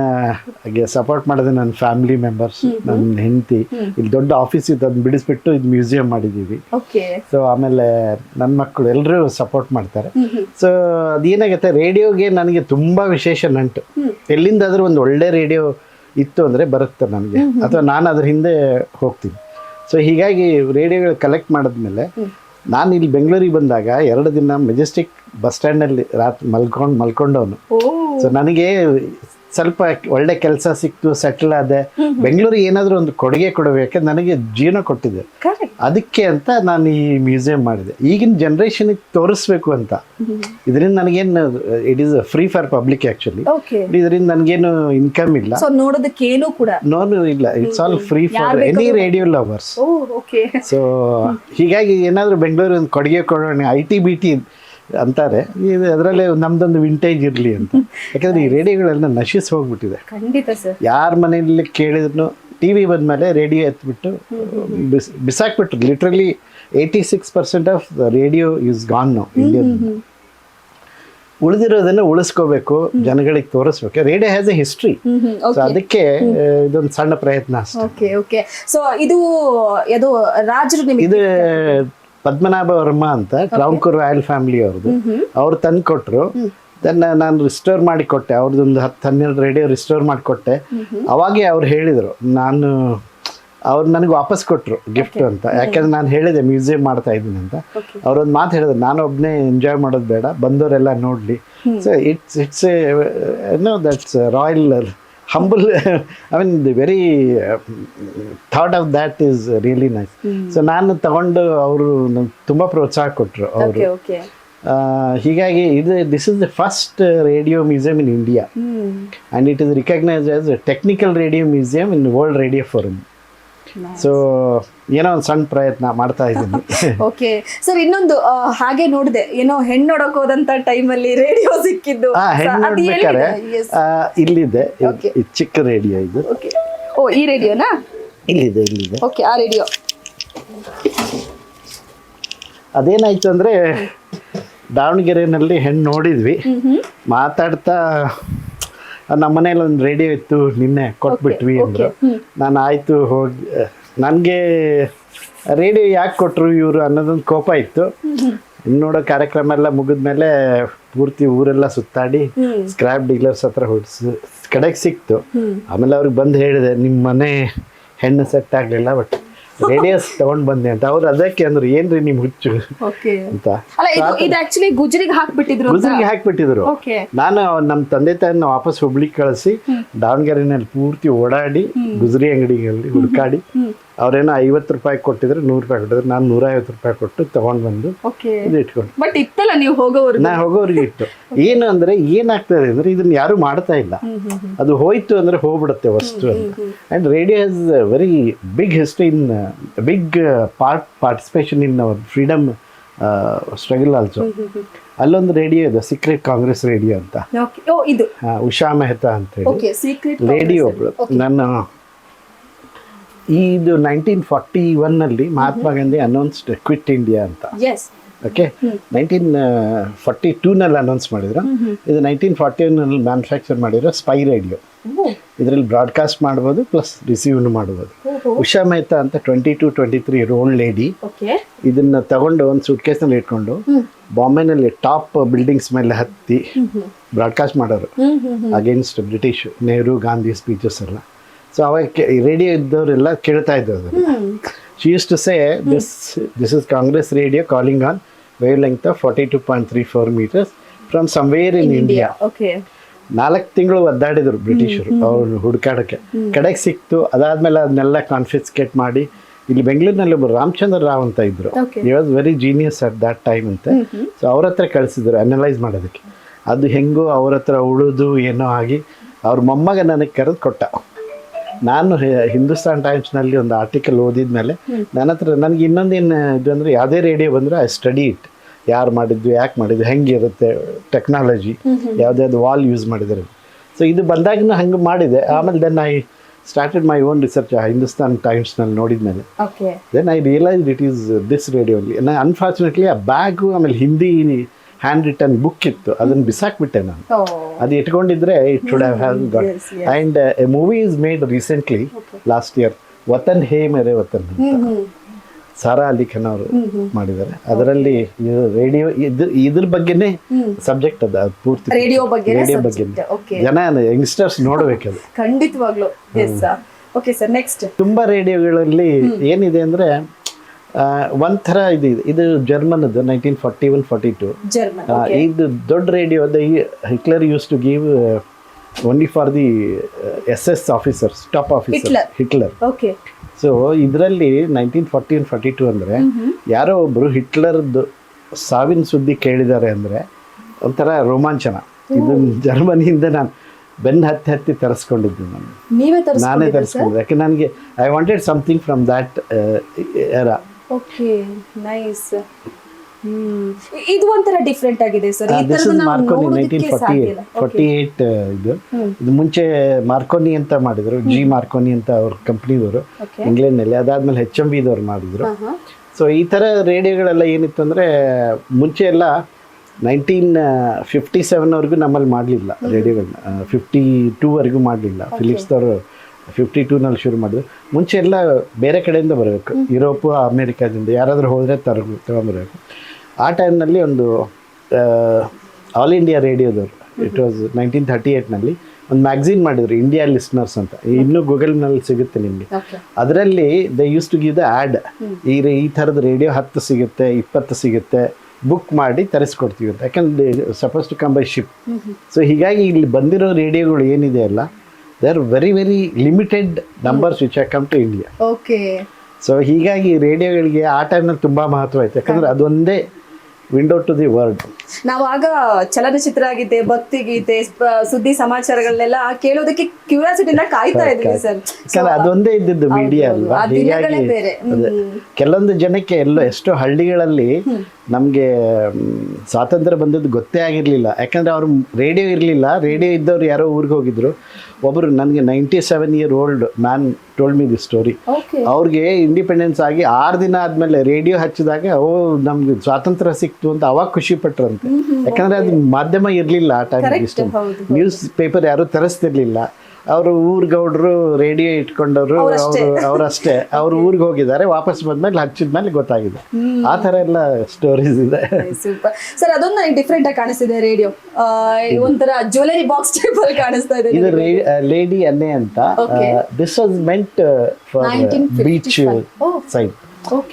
ಹಾಗೆ ಸಪೋರ್ಟ್ ಮಾಡಿದೆ ನನ್ನ ಫ್ಯಾಮಿಲಿ ಮೆಂಬರ್ಸ್ ನನ್ನ ಹೆಂಡತಿ. ಇಲ್ಲಿ ದೊಡ್ಡ ಆಫೀಸ್ ಇತ್ತು ಅದನ್ನ ಬಿಡಿಸ್ಬಿಟ್ಟು ಇದು ಮ್ಯೂಸಿಯಂ ಮಾಡಿದ್ದೀವಿ ಓಕೆ. ಸೊ ಆಮೇಲೆ ನನ್ನ ಮಕ್ಕಳು ಎಲ್ಲರೂ ಸಪೋರ್ಟ್ ಮಾಡ್ತಾರೆ. ಸೊ ಅದೇನಾಗುತ್ತೆ ರೇಡಿಯೋಗೆ ನನಗೆ ತುಂಬ ವಿಶೇಷ ನಂಟು. ಎಲ್ಲಿಂದಾದ್ರೂ ಒಂದು ಒಳ್ಳೆ ರೇಡಿಯೋ ಇತ್ತು ಅಂದರೆ ಬರುತ್ತೆ ನನಗೆ. ಅಥವಾ ನಾನು ಅದ್ರ ಹಿಂದೆ ಹೋಗ್ತೀನಿ. ಸೊ ಹೀಗಾಗಿ ರೇಡಿಯೋಗಳು ಕಲೆಕ್ಟ್ ಮಾಡಿದ್ಮೇಲೆ ನಾನು ಇಲ್ಲಿ ಬೆಂಗಳೂರಿಗೆ ಬಂದಾಗ ಎರಡು ದಿನ ಮೆಜೆಸ್ಟಿಕ್ ಬಸ್ ಸ್ಟ್ಯಾಂಡಲ್ಲಿ ರಾತ್ರಿ ಮಲ್ಕೊಂಡು ಮಲ್ಕೊಂಡವನು. ಸೊ ನನಗೆ ಸ್ವಲ್ಪ ಒಳ್ಳೆ ಕೆಲಸ ಸಿಕ್ತು ಸೆಟಲ್ ಆದೆ. ಬೆಂಗಳೂರಿಗೆ ಏನಾದರೂ ಒಂದು ಕೊಡುಗೆ ಕೊಡಬೇಕು ನನಗೆ ಜೀವನ ಕೊಟ್ಟಿದೆ. ಅದಕ್ಕೆ ಅಂತ ನಾನು ಈ ಮ್ಯೂಸಿಯಂ ಮಾಡಿದೆ. ಈಗಿನ ಜನ್ರೇಷನಿಗೆ ತೋರಿಸ್ಬೇಕು ಅಂತ. ಇದರಿಂದ ನನಗೇನು it is free for public actually ಇದರಿಂದ ನನಗೇನು ಇನ್ಕಮ್ ಇಲ್ಲ. ನೋಡೋದಕ್ಕೇನು ಕೂಡ? ನೋನು ಇಲ್ಲ. It's all free for any radio lovers so ಹೀಗಾಗಿ ಏನಾದರೂ ಬೆಂಗಳೂರು ಒಂದು ಕೊಡುಗೆ ಕೊಡೋಣ ಐ ಟಿ ಬಿ ಟಿ ಅಂತಾರೆ. ಅದರಲ್ಲೇ ನಮ್ದೊಂದು ವಿಂಟೇಜ್ ಇರಲಿ ಅಂತ. ಯಾಕಂದ್ರೆ ಈ ರೇಡಿಯೋಗಳೆಲ್ಲ ನಶಿಸಿ ಹೋಗ್ಬಿಟ್ಟಿದೆ. ಖಂಡಿತ ಸರ್. ಯಾರ ಮನೆಯಲ್ಲಿ ಕೇಳಿದ್ರು ಟಿ ವಿ ಬಂದಮೇಲೆ ರೇಡಿಯೋ ಎತ್ಬಿಟ್ಟು ಬಿಸ್ ಬಿಸಾಕ್ಬಿಟ್ರು. Literally eighty six percent of radio is gone no Indian ಉಳಿದಿರೋದನ್ನು ಉಳಿಸ್ಕೋಬೇಕು ಜನಗಳಿಗೆ ತೋರಿಸ್ಬೇಕು. Radio has a history so ಅದಕ್ಕೆ ಇದೊಂದು ಸಣ್ಣ ಪ್ರಯತ್ನ ಅಷ್ಟೇ. ಓಕೆ ಓಕೆ ಸೊ ಇದು ಇದು ರಾಜರು ಇದು ಪದ್ಮನಾಭ ವರ್ಮ ಅಂತ ಟ್ರಾಂಕೂರ್ ರಾಯಲ್ ಫ್ಯಾಮಿಲಿ ಅವ್ರದ್ದು ಅವ್ರು ತಂದು ಕೊಟ್ಟರು ದೆನ್ ನಾನು ರಿಸ್ಟೋರ್ ಮಾಡಿ ಕೊಟ್ಟೆ. ಅವ್ರದ್ದೊಂದು ಹತ್ತು ಹನ್ನೆರಡು ರೇಡಿಯೋ ರಿಸ್ಟೋರ್ ಮಾಡಿ ಕೊಟ್ಟೆ. ಅವಾಗೇ ಅವ್ರು ಹೇಳಿದರು ನಾನು ಅವ್ರು ನನಗೆ ವಾಪಸ್ ಕೊಟ್ಟರು ಗಿಫ್ಟ್ ಅಂತ. ಯಾಕಂದ್ರೆ ನಾನು ಹೇಳಿದೆ ಮ್ಯೂಸಿಯಂ ಮಾಡ್ತಾ ಇದ್ದೀನಿ ಅಂತ. ಅವ್ರೊಂದು ಮಾತು ಹೇಳಿದ್ರು ನಾನು ಒಬ್ಬನೇ ಎಂಜಾಯ್ ಮಾಡೋದು ಬೇಡ ಬಂದವರೆಲ್ಲ ನೋಡಲಿ. So it's it's no that's royal humble I mean the very thought of that is really nice so ನಾನು ತಗೊಂಡು ಅವರು ತುಂಬ ಪ್ರೋತ್ಸಾಹ ಕೊಟ್ಟರು ಅವರು. ಓಕೆ ಹೀಗಾಗಿ ಇದು this is the first radio museum in India and it is recognise as technical radio museum in world radio forum so ಏನೋ ಒಂದು ಸಣ್ಣ ಪ್ರಯತ್ನ ಮಾಡ್ತಾ ಇದ್ದೀನಿ. *laughs* ಓಕೆ ಸರ್ ಇನ್ನೊಂದು ಹಾಗೆ ನೋಡಿದೆ. ಏನೋ ಹೆಣ್ಣು ನೋಡಕ್ ಹೋದಂತ ಟೈಮಲ್ಲಿ ರೇಡಿಯೋ ಸಿಕ್ಕಿದ್ದು. ಹೆಣ್ಣು ನೋಡ್ಬೇಕಾದ್ರೆ ಇಲ್ಲಿದೆ. ಇದು- ಚಿಕ್ಕ ರೇಡಿಯೋ ಇದು. ಓಕೆ ಓ ಈ ರೇಡಿಯೋನಾ? ಇಲ್ಲಿದೆ ಇಲ್ಲಿದೆ. ಓಕೆ ಆ ರೇಡಿಯೋ. ಅದೇನಾಯ್ತು ಅಂದ್ರೆ ದಾವಣಗೆರೆಯಲ್ಲಿ ಹೆಣ್ಣು ನೋಡಿದ್ವಿ. ಮಾತಾಡ್ತಾ ನಮ್ಮ ಮನೇಲಿ ಒಂದು ರೇಡಿಯೋ ಇತ್ತು ನಿನ್ನೆ ಕೊಟ್ಬಿಟ್ವಿ ಅಂದರು. ನಾನು ಆಯಿತು ಹೋಗಿ ನನಗೆ ರೇಡಿಯೋ ಯಾಕೆ ಕೊಟ್ಟರು ಇವರು ಅನ್ನೋದೊಂದು ಕೋಪ ಇತ್ತು. ಇನ್ನು ನೋಡೋ ಕಾರ್ಯಕ್ರಮ ಎಲ್ಲ ಮುಗಿದ್ಮೇಲೆ ಪೂರ್ತಿ ಊರೆಲ್ಲ ಸುತ್ತಾಡಿ ಸ್ಕ್ರಾಪ್ ಡೀಲರ್ಸ್ ಹತ್ರ ಹೊಡ್ಸು ಕಡೆಗೆ ಸಿಕ್ತು. ಆಮೇಲೆ ಅವ್ರಿಗೆ ಬಂದು ಹೇಳಿದೆ ನಿಮ್ಮ ಮನೆ ಹೆಣ್ಣು ಸೆಟ್ ಆಗಲಿಲ್ಲ ಬಟ್ ರೇಡಿಯೋಸ್ *laughs* ತಗೊಂಡ್ ಬಂದೆ ಅಂತ. ಅವ್ರು ಅದಕ್ಕೆ ಅಂದ್ರು ಏನ್ರಿ ನಿಮ್ ಹುಚ್ಚು? ಅಂತ. ಅಲ್ಲ ಇದು ಇದು ಆಕ್ಚುಲಿ ಗುಜರಿಗೆ ಹಾಕ್ಬಿಟ್ಟಿದ್ರು ಅಂತ. ನಾನು ನಮ್ಮ ತಂದೆ ತಾಯಿನ ವಾಪಸ್ ಹುಬ್ಳಿಗೆ ಕಳಿಸಿ ದಾವಣಗೆರೆನಲ್ಲಿ ಪೂರ್ತಿ ಓಡಾಡಿ ಗುಜರಿ ಅಂಗಡಿಗಳಲ್ಲಿ ಹುಡುಕಾಡಿ ಅವ್ರೇನೋ ಐವತ್ತು ರೂಪಾಯಿ ಕೊಟ್ಟಿದ್ರೆ ನೂರು ರೂಪಾಯಿ ಕೊಟ್ಟಿದ್ರು. ನಾನು ನೂರೈವತ್ತು ರೂಪಾಯಿ ಕೊಟ್ಟು ತಗೊಂಡ್ ಬಂದು ಇದು ಇಟ್ಕೊಂಡು. ಬಟ್ ಇತ್ತಲ್ಲ ನೀವು ಹೋಗೋವರೆಗೂ? ನಾ ಹೋಗೋರಿಗೆ ಇಟ್ಟು ಏನು ಅಂದರೆ ಏನಾಗ್ತದೆ ಅಂದರೆ ಇದನ್ನ ಯಾರು ಮಾಡ್ತಾ ಇಲ್ಲ. ಅದು ಹೋಯ್ತು ಅಂದ್ರೆ ಹೋಗ್ಬಿಡುತ್ತೆ ವಸ್ತು ಅಂತ. And radio has very big history in big part participation in our freedom struggle also ಅಲ್ಲೊಂದು ರೇಡಿಯೋ ಇದೆ ಸೀಕ್ರೆಟ್ ಕಾಂಗ್ರೆಸ್ ರೇಡಿಯೋ ಅಂತ. ಉಷಾ ಮೆಹ್ತಾ ಅಂತ ಹೇಳಿ. ರೇಡಿಯೋ ಒಬ್ಳು. ನನ್ನ ಇದು ನೈನ್ಟೀನ್ ಫಾರ್ಟಿ ಒನ್ನಲ್ಲಿ Mahatma Gandhi announced quit India ಅಂತ. ಎಸ್ ಓಕೆ ನೈನ್ಟೀನ್ ಫಾರ್ಟಿ ಟೂನಲ್ಲಿ ಅನೌನ್ಸ್ ಮಾಡಿದ್ರು. ಇದು ನೈನ್ಟೀನ್ ಫಾರ್ಟಿ ಒನ್ನಲ್ಲಿ ಮ್ಯಾನುಫ್ಯಾಕ್ಚರ್ ಮಾಡಿರೋ ಸ್ಪೈ ರೇಡಿಯೋ ಇದರಲ್ಲಿ ಬ್ರಾಡ್ಕಾಸ್ಟ್ ಮಾಡ್ಬೋದು ಪ್ಲಸ್ ರಿಸೀವ್ನು ಮಾಡ್ಬೋದು. ಉಷಾ ಮೆಹ್ತಾ ಅಂತ twenty two twenty three old lady ಇದನ್ನ ತಗೊಂಡು ಒಂದು ಸೂಟ್ ಕೇಸ್ನಲ್ಲಿ ಇಟ್ಕೊಂಡು ಬಾಂಬೆನಲ್ಲಿ ಟಾಪ್ ಬಿಲ್ಡಿಂಗ್ಸ್ ಮೇಲೆ ಹತ್ತಿ ಬ್ರಾಡ್ಕಾಸ್ಟ್ ಮಾಡೋರು against British Nehru Gandhi speeches ಎಲ್ಲ. ಸೊ ಅವಾಗ ರೇಡಿಯೋ ಇದ್ದವರೆಲ್ಲ ಕೇಳ್ತಾ ಇದ್ದವರು she used to say this this is Congress radio calling on wavelength of forty two point three four meters from somewhere in India okay ನಾಲ್ಕು ತಿಂಗಳು ಒದ್ದಾಡಿದ್ರು ಬ್ರಿಟಿಷರು ಅವ್ರು ಹುಡುಕಾಡೋಕ್ಕೆ. ಕಡೆಗೆ ಸಿಕ್ತು ಅದಾದ್ಮೇಲೆ ಅದನ್ನೆಲ್ಲ ಕಾನ್ಫಿಸ್ಕೇಟ್ ಮಾಡಿ ಇಲ್ಲಿ ಬೆಂಗಳೂರಿನಲ್ಲಿ ಒಬ್ಬರು ರಾಮಚಂದ್ರ ರಾವ್ ಅಂತ ಇದ್ರು. ಈ was very genius at that time ಅಂತ. ಸೊ ಅವ್ರ ಹತ್ರ ಕಳಿಸಿದ್ರು ಅನಲೈಸ್ ಮಾಡೋದಕ್ಕೆ. ಅದು ಹೆಂಗೋ ಅವ್ರ ಹತ್ರ ಉಳಿದು ಏನೋ ಆಗಿ ಅವ್ರ ಮೊಮ್ಮಗ ನನಗೆ ಕರೆದು ಕೊಟ್ಟ. ನಾನು ಹಿಂದೂಸ್ತಾನ್ ಟೈಮ್ಸ್ನಲ್ಲಿ ಒಂದು ಆರ್ಟಿಕಲ್ ಓದಿದ್ಮೇಲೆ ನನ್ನ ಹತ್ರ ನನಗೆ ಇನ್ನೊಂದೇನು ಇದು ಅಂದರೆ ಯಾವುದೇ ರೇಡಿಯೋ ಬಂದರೆ ಐ ಸ್ಟಡಿ ಇಟ್ ಯಾರು ಮಾಡಿದ್ದು ಯಾಕೆ ಮಾಡಿದ್ದು ಹೆಂಗಿರುತ್ತೆ ಟೆಕ್ನಾಲಜಿ ಯಾವುದ್ಯಾವ್ದು ವಾಲ್ ಯೂಸ್ ಮಾಡಿದ್ದಾರೆ. ಸೊ ಇದು ಬಂದಾಗಿನ ಹಂಗೆ ಮಾಡಿದೆ. ಆಮೇಲೆ then I started my own research Hindustan ಟೈಮ್ಸ್ನಲ್ಲಿ ನೋಡಿದ ಮೇಲೆ then I realise it is this radio ಅಲ್ಲಿ. ನಾನು ಅನ್ಫಾರ್ಚುನೇಟ್ಲಿ ಆ ಬ್ಯಾಗು ಆಮೇಲೆ ಹಿಂದಿ ಹ್ಯಾಂಡ್ ರಿಟರ್ನ್ ಬುಕ್ ಇತ್ತು. ಅದನ್ನು ಬಿಸಾಕ್ಬಿಟ್ಟೆ ನಾನು. ಅದು ಇಟ್ಕೊಂಡಿದ್ರೆ it should have got. And a movie is made recently last year Watan Hai Mere Watan. Sara Ali Khan ಅವರು ಮಾಡಿದ್ದಾರೆ. ಅದರಲ್ಲಿ ರೇಡಿಯೋ ಇದು ಇದ್ರ ಬಗ್ಗೆನೇ ಸಬ್ಜೆಕ್ಟ್ ಅದ ಪೂರ್ತಿ. ರೇಡಿಯೋ ಬಗ್ಗೆ ರೇಡಿಯೋ ಬಗ್ಗೆ. ಜನ ಯಂಗ್ಸ್ಟರ್ಸ್ ನೋಡಬೇಕದು ಖಂಡಿತವಾಗ್ಲು. ಓಕೆ ಸರ್ ನೆಕ್ಸ್ಟ್ ತುಂಬಾ ರೇಡಿಯೋಗಳಲ್ಲಿ ಏನಿದೆ ಅಂದ್ರೆ ಒಂಥರ ಇದು ಇದೆ. ಇದು ಜರ್ಮನ್ದು nineteen forty one forty two ಇದು ದೊಡ್ಡ radio Hitler used to give only for the S S officers top officer. Hitler. Okay so ಇದರಲ್ಲಿ nineteen forty one forty two ಅಂದರೆ ಯಾರೋ ಒಬ್ಬರು ಹಿಟ್ಲರ್ದು ಸಾವಿನ ಸುದ್ದಿ ಕೇಳಿದ್ದಾರೆ ಅಂದರೆ ಒಂಥರ ರೋಮಾಂಚನ. ಇದು ಜರ್ಮನಿಯಿಂದ ನಾನು ಬೆನ್ನು ಹತ್ತಿ ಹತ್ತಿ ತರಿಸ್ಕೊಂಡಿದ್ದು ನಾನು. ನಾನೇ ತರಿಸ್ಕೊಂಡಿದ್ದೆ. ಯಾಕೆ ನನಗೆ I wanted something from that er okay nice ಇದು ಒಂಥರ ಡಿಫ್ರೆಂಟ್ ಆಗಿದೆ ಸರ್ ಈ ದಿಸ್ ತರದ್ದು ಇಸ್ ನಾವು ಮಾರ್ಕೋನಿ ನೈನ್ಟೀನ್ ನೋಡೋದಕ್ಕೆ ಫಾರ್ಟಿ ಸಾಧ್ಯ ಏಟ್ ಇಲ್ಲ ಫಾರ್ಟಿ ಏಯ್ಟ್ ಇದು. ಇದು ಮುಂಚೆ ಮಾರ್ಕೋನಿ ಅಂತ ಮಾಡಿದ್ರು ಜಿ ಮಾರ್ಕೋನಿ ಅಂತ ಅವ್ರ ಕಂಪ್ನಿದವರು ಇಂಗ್ಲೆಂಡ್ ಇಂಗ್ಲೆಂಡ್ನಲ್ಲಿ ಅದಾದ್ಮೇಲೆ ಹೆಚ್ ಎಂ ಬಿದವ್ರು ಮಾಡಿದ್ರು. ಸೊ ಈ ಥರ ರೇಡಿಯೋಗಳೆಲ್ಲ ಏನಿತ್ತು ಅಂದ್ರೆ ಮುಂಚೆ ಎಲ್ಲ ನೈನ್ಟೀನ್ ಫಿಫ್ಟಿ ಸೆವೆನ್ವರೆಗೂ ನಮ್ಮಲ್ಲಿ ಮಾಡಲಿಲ್ಲ ರೇಡಿಯೋಗಳನ್ನ ಫಿಫ್ಟಿ ಟೂವರೆಗೂ ಮಾಡಲಿಲ್ಲ. ಫಿಲಿಪ್ಸ್ದವರು ಫಿಫ್ಟಿ ಟೂನಲ್ಲಿ ಶುರು ಮಾಡಿದ್ರು. ಮುಂಚೆ ಎಲ್ಲ ಬೇರೆ ಕಡೆಯಿಂದ ಬರಬೇಕು. ಯುರೋಪು ಅಮೇರಿಕಾದಿಂದ ಯಾರಾದರೂ ಹೋದರೆ ತರ ತಗೊಂಬರಬೇಕು. ಆ ಟೈಮ್ನಲ್ಲಿ ಒಂದು ಆಲ್ ಇಂಡಿಯಾ ರೇಡಿಯೋದವರು. ಇಟ್ ವಾಸ್ ನೈನ್ಟೀನ್ ಥರ್ಟಿ ಏಯ್ಟ್ನಲ್ಲಿ ಒಂದು ಮ್ಯಾಗ್ಝಿನ್ ಮಾಡಿದ್ರು ಇಂಡಿಯಾ ಲಿಸ್ನರ್ಸ್ ಅಂತ. ಇನ್ನೂ ಗೂಗಲ್ನಲ್ಲಿ ಸಿಗುತ್ತೆ ನಿಮಗೆ. ಅದರಲ್ಲಿ the used to give the ad ಈ ರೇ- ಈ ಥರದ ರೇಡಿಯೋ ಹತ್ತು ಸಿಗುತ್ತೆ ಇಪ್ಪತ್ತು ಸಿಗುತ್ತೆ ಬುಕ್ ಮಾಡಿ ತರಿಸ್ಕೊಡ್ತೀವಿ ಅಂತ. ಯಾಕಂದ್ರೆ suppose to come by ship so ಹೀಗಾಗಿ ಇಲ್ಲಿ ಬಂದಿರೋ ರೇಡಿಯೋಗಳು ಏನಿದೆ ಅಲ್ಲ they are very very limited numbers which come to India okay so ಹೀಗಾಗಿ ರೇಡಿಯೋಗಳಿಗೆ ಆ ಟೈಮ್ನಲ್ಲಿ ತುಂಬ ಮಹತ್ವ ಆಯ್ತು ಯಾಕಂದ್ರೆ ಅದೊಂದೇ ವಿಂಡೋ ಟು ದಿ ವರ್ಲ್ಡ್ ನಾವು ಆಗ ಚಲನಚಿತ್ರ ಗೀತೆ ಭಕ್ತಿ ಗೀತೆ ಸುದ್ದಿ ಸಮಾಚಾರಗಳನ್ನೆಲ್ಲ ಕೇಳೋದಕ್ಕೆ ಕ್ಯೂರಿಯಾಸಿಟಿನ ಕಾಯ್ತಾ ಇದ್ವಿ ಸರ್. ಸರ್ ಅದೊಂದೇ ಇದ್ದಿದ್ದು ಮೀಡಿಯಾ ಅಲ್ವಾ? ಹೀಗಾಗಿ. ಕೆಲವೊಂದು ಜನಕ್ಕೆ ಎಲ್ಲೋ ಎಷ್ಟೋ ಹಳ್ಳಿಗಳಲ್ಲಿ ನಮಗೆ ಸ್ವಾತಂತ್ರ್ಯ ಬಂದದ್ದು ಗೊತ್ತೇ ಆಗಿರಲಿಲ್ಲ. ಯಾಕಂದ್ರೆ ಅವ್ರು ರೇಡಿಯೋ ಇರಲಿಲ್ಲ. ರೇಡಿಯೋ ಇದ್ದವ್ರು ಯಾರೋ ಊರಿಗೆ ಹೋಗಿದ್ರು. ಒಬ್ಬರು ನನಗೆ ninety seven year old man told me the story ಅವ್ರಿಗೆ ಇಂಡಿಪೆಂಡೆನ್ಸ್ ಆಗಿ ಆರು ದಿನ ಆದಮೇಲೆ ರೇಡಿಯೋ ಹಚ್ಚಿದಾಗ ಓ ನಮ್ಗೆ ಸ್ವಾತಂತ್ರ್ಯ ಸಿಕ್ತು ಅಂತ ಅವಾಗ ಖುಷಿ ಪಟ್ಟರಂತೆ ಯಾಕಂದ್ರೆ ಅದು ಮಾಧ್ಯಮ ಇರಲಿಲ್ಲ ಆ ಟೈಮ್ ಇಷ್ಟು ನ್ಯೂಸ್ ಪೇಪರ್ ಯಾರು ತರಿಸ್ತಿರ್ಲಿಲ್ಲ. ಅವರು ಊರ್ಗೌಡ್ರು ರೇಡಿಯೋ ಇಟ್ಕೊಂಡವರು. ಅವರು ಅವರಷ್ಟೇ. ಅವ್ರು *laughs* ಊರಿಗೆ ಹೋಗಿದ್ದಾರೆ ವಾಪಸ್ ಬಂದ್ಮೇಲೆ ಹಚ್ಚಿದ್ಮೇಲೆ ಗೊತ್ತಾಗಿದೆ. ಆ ಥರ ಎಲ್ಲ ಸ್ಟೋರೀಸ್ ಇದೆ. ಸೂಪರ್ ಸರ್ ಅದೊಂದು ನನಗೆ ಡಿಫ್ರೆಂಟ್ ಆಗಿ ಕಾಣಿಸ್ತಿದೆ ರೇಡಿಯೋ. ಒಂಥರ ಜ್ಯುವೆಲರಿ ಬಾಕ್ಸ್ ಟೈಪ್ ಅಲ್ಲಿ ಕಾಣಿಸ್ತಾ ಇದೆ ಇದು ಲೇಡಿ ಅನ್ನೆ ಅಂತ. This was meant for 1955. Beach. Side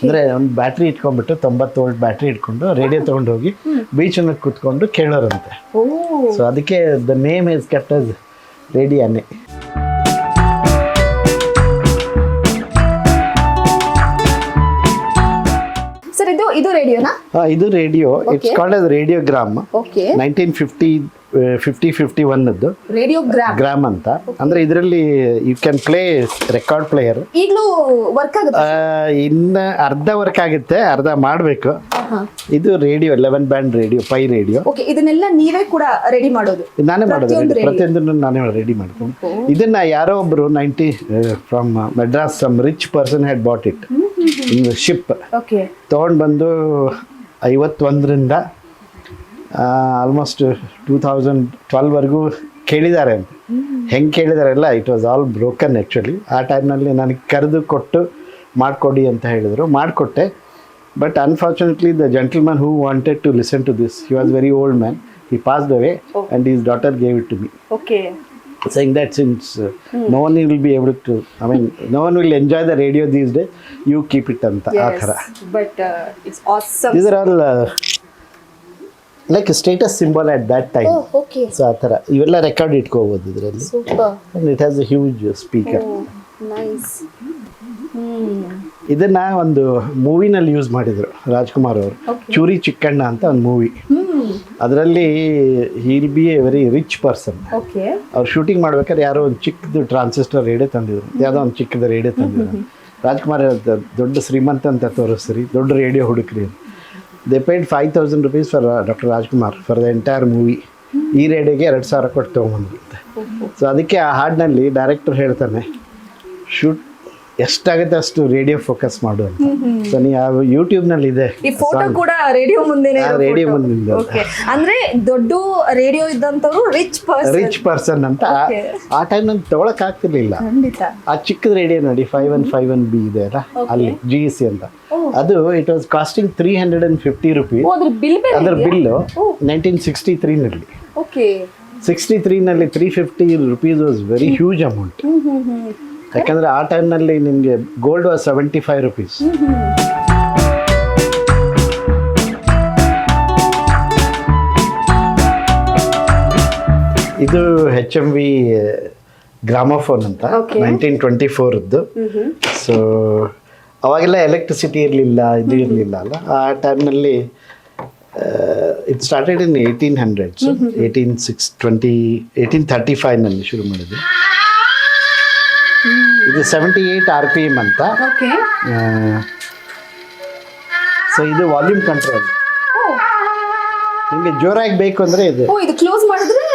ಅಂದ್ರೆ ಒಂದು ಬ್ಯಾಟ್ರಿ ಇಟ್ಕೊಂಡ್ಬಿಟ್ಟು ತೊಂಬತ್ತು ವೋಲ್ಟ್ ಬ್ಯಾಟ್ರಿ ಇಟ್ಕೊಂಡು ರೇಡಿಯೋ ತಗೊಂಡು ಹೋಗಿ ಬೀಚನ್ನ ಕುತ್ಕೊಂಡು ಕೇಳೋರಂತೆ. ಸೊ ಅದಕ್ಕೆ the name is kept radio Anne. ರೇಡಿಯೋನಾ? ಇದು radio. It's called as radiogram. Nineteen fifty fifty fifty ಒನ್ನದ್ದು radiogram ಅಂತ. ಅಂದ್ರೆ ಇದರಲ್ಲಿ you can play record player ಈಗಲೂ ವರ್ಕ್ ಆಗುತ್ತೆ? ಇನ್ನು ಅರ್ಧ ವರ್ಕ್ ಆಗುತ್ತೆ ಅರ್ಧ ಮಾಡಬೇಕು. ಇದು radio eleven band radio Pye radio. Okay ಇದನ್ನೆಲ್ಲ ನೀವೇ ಕೂಡ ರೆಡಿ ಮಾಡೋದು. ನಾನೇ ಮಾಡೋದು ಪ್ರತಿಯೊಂದು ಪ್ರತಿಯೊಂದನ್ನು ನಾನೇ ರೆಡಿ ಮಾಡ್ತೀನಿ ಇದನ್ನ ಯಾರೋ ಒಬ್ರು ninety from Madras some rich person had bought it in ship okay ತೊಗೊಂಡು ಬಂದು ಐವತ್ತೊಂದರಿಂದ ಆಲ್ಮೋಸ್ಟ್ ಟೂ ತೌಸಂಡ್ ಟ್ವೆಲ್ವರೆಗೂ ಕೇಳಿದ್ದಾರೆ ಅಂತ. ಹೆಂಗೆ ಕೇಳಿದಾರಲ್ಲ it was all broken actually ಆ ಟೈಮ್ನಲ್ಲಿ ನನಗೆ ಕರೆದು ಕೊಟ್ಟು ಮಾಡಿಕೊಡಿ ಅಂತ ಹೇಳಿದರು. ಮಾಡಿಕೊಟ್ಟೆ. But unfortunately the gentleman who wanted to listen to this he was very old man he pass the way and his daughter gave it to me okay saying that since uh, no one will be able to i mean no one will enjoy the radio these days you keep it ಅಂತ Yes, but uh, it's awesome. these are all uh, like a status symbol at that time okay so ಆ ಥರ ಇವೆಲ್ಲ record ಇಟ್ಕೋಬೋದು ಇದರಲ್ಲಿ ಇಟ್ and it has a huge speaker nice ಇದನ್ನ ಒಂದು ಮೂವಿನಲ್ಲಿ use ಮಾಡಿದ್ರು ರಾಜ್ಕುಮಾರ್ ಅವರು. ಚೂರಿ ಚಿಕ್ಕಣ್ಣ ಅಂತ ಒಂದು ಮೂವಿ ಅದರಲ್ಲಿ he'll be a very rich person ಅವ್ರು ಶೂಟಿಂಗ್ ಮಾಡ್ಬೇಕಾದ್ರೆ ಯಾರೋ ಒಂದು ಚಿಕ್ಕದು ಟ್ರಾನ್ಸಿಸ್ಟರ್ ರೇಡಿಯೋ ತಂದಿದ್ರು. ಯಾವುದೋ ಒಂದು ಚಿಕ್ಕದ ರೇಡಿಯೋ ತಂದಿದ್ರು. ರಾಜ್ಕುಮಾರ್ ದೊಡ್ಡ ಶ್ರೀಮಂತ ಅಂತ ತೋರಿಸ್ರಿ ದೊಡ್ಡ radio ಹುಡುಕ್ರಿ they paid five thousand rupees for doctor Rajkumar for the entire movie ಈ ರೇಡಿಯೋಗೆ ಎರಡು ಸಾವಿರ ಕೊಟ್ಟು ತೊಗೊಂಬಂದ್ಬಿಡುತ್ತೆ ಸೊ ಅದಕ್ಕೆ ಆ ಹಾಡಿನಲ್ಲಿ ಡೈರೆಕ್ಟರ್ ಹೇಳ್ತಾನೆ ಶೂಟ್ ಎಷ್ಟಾಗುತ್ತೆ ಅಷ್ಟು ರೇಡಿಯೋ ಫೋಕಸ್ ಮಾಡು ಅಂತ. ಸೊ ಯೂಟ್ಯೂಬ್ನಲ್ಲಿ ಇದೆ. ಈ ಫೋಟೋ ಕೂಡ ರೇಡಿಯೋ ಮುಂದೆನೆ ಆ ರೇಡಿಯೋ ಮುಂದೆ ಅಂದ್ರೆ ದೊಡ್ಡ ರೇಡಿಯೋ ಇದ್ದಂತವ್ರು ರಿಚ್ ಪರ್ಸನ್ ರಿಚ್ ಪರ್ಸನ್ ಅಂತ. ಆ-. ಆ ಟೈಮ್ ನಂಗೆ ತೊಗೊಳಕ್ ಆಗ್ತಿರ್ಲಿಲ್ಲ. ಆ ಚಿಕ್ಕದ ರೇಡಿಯೋ ನೋಡಿ five one five one B ಇದೆ ಅಲ್ಲ? ಅಲ್ಲಿ ಜಿ ಎಸ್ ಸಿ ಅಂತ ಅದು it was costing three hundred and fifty rupees ಅದ್ರ ಬಿಲ್ ಬಿಲ್ಲು ನೈನ್ಟೀನ್ ಸಿಕ್ಸ್ಟಿ ತ್ರೀನಲ್ಲಿ okay sixty ತ್ರೀನಲ್ಲಿ three fifty rupees was very huge amount ಯಾಕಂದ್ರೆ ಆ ಟೈಮ್ನಲ್ಲಿ ನಿಮಗೆ gold was seventy five rupees ಇದು ಹೆಚ್ ಎಂ ವಿ ಗ್ರಾಮಫೋನ್ ಅಂತ. ನೈನ್ಟೀನ್ ಟ್ವೆಂಟಿ ಫೋರದ್ದು so ಅವಾಗೆಲ್ಲ ಎಲೆಕ್ಟ್ರಿಸಿಟಿ ಇರಲಿಲ್ಲ ಇದು ಇರಲಿಲ್ಲ ಅಲ್ಲ? ಆ ಟೈಮ್ನಲ್ಲಿ it started in eighteen hundreds eighteen six twenty eighteen thirty ಫೈವ್ನಲ್ಲಿ ಶುರು ಮಾಡಿದ್ದು. ಇದು seventy eight R P M ಅಂತ ಓಕೆ ಸೊ ಇದು ವಾಲ್ಯೂಮ್ ಕಂಟ್ರೋಲ್ ನಿಮಗೆ ಜೋರಾಗಿ ಬೇಕು ಅಂದರೆ ಇದು ಓ ಇದು ಕ್ಲೋಸ್ ಮಾಡಿದ್ರೆ